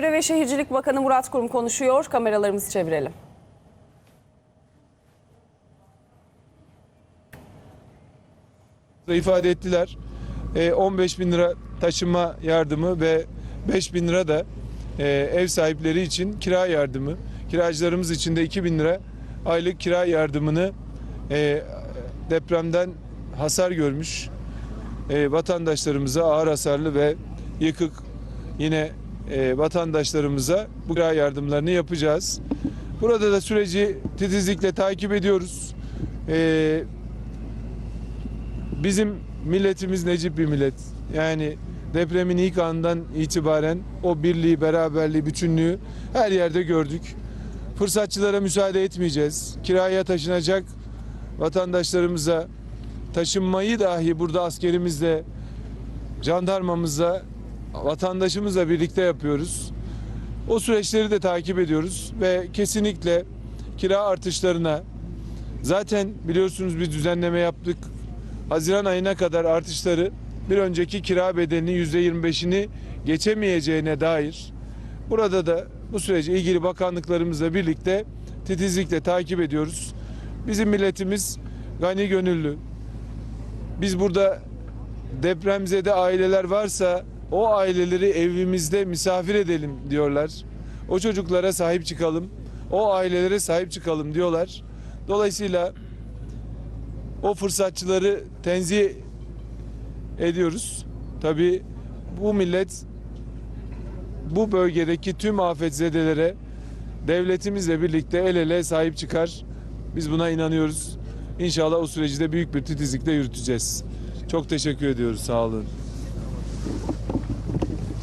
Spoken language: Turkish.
Çevre ve Şehircilik Bakanı Murat Kurum konuşuyor. Kameralarımızı çevirelim. ifade ettiler. E, 15 bin lira taşınma yardımı ve 5 bin lira da e, ev sahipleri için kira yardımı. Kiracılarımız için de 2 bin lira aylık kira yardımını e, depremden hasar görmüş e, vatandaşlarımıza ağır hasarlı ve yıkık yine e, vatandaşlarımıza bu kira yardımlarını yapacağız. Burada da süreci titizlikle takip ediyoruz. E, Bizim milletimiz necip bir millet. Yani depremin ilk anından itibaren o birliği, beraberliği, bütünlüğü her yerde gördük. Fırsatçılara müsaade etmeyeceğiz. Kiraya taşınacak vatandaşlarımıza taşınmayı dahi burada askerimizle, jandarmamızla, vatandaşımızla birlikte yapıyoruz. O süreçleri de takip ediyoruz ve kesinlikle kira artışlarına zaten biliyorsunuz bir düzenleme yaptık. Haziran ayına kadar artışları bir önceki kira bedelinin %25'ini geçemeyeceğine dair burada da bu süreci ilgili bakanlıklarımızla birlikte titizlikle takip ediyoruz. Bizim milletimiz gani gönüllü. Biz burada depremzede aileler varsa o aileleri evimizde misafir edelim diyorlar. O çocuklara sahip çıkalım. O ailelere sahip çıkalım diyorlar. Dolayısıyla o fırsatçıları tenzih ediyoruz. Tabii bu millet bu bölgedeki tüm afetzedelere devletimizle birlikte el ele sahip çıkar. Biz buna inanıyoruz. İnşallah o süreci de büyük bir titizlikle yürüteceğiz. Çok teşekkür ediyoruz. Sağ olun. Thank you.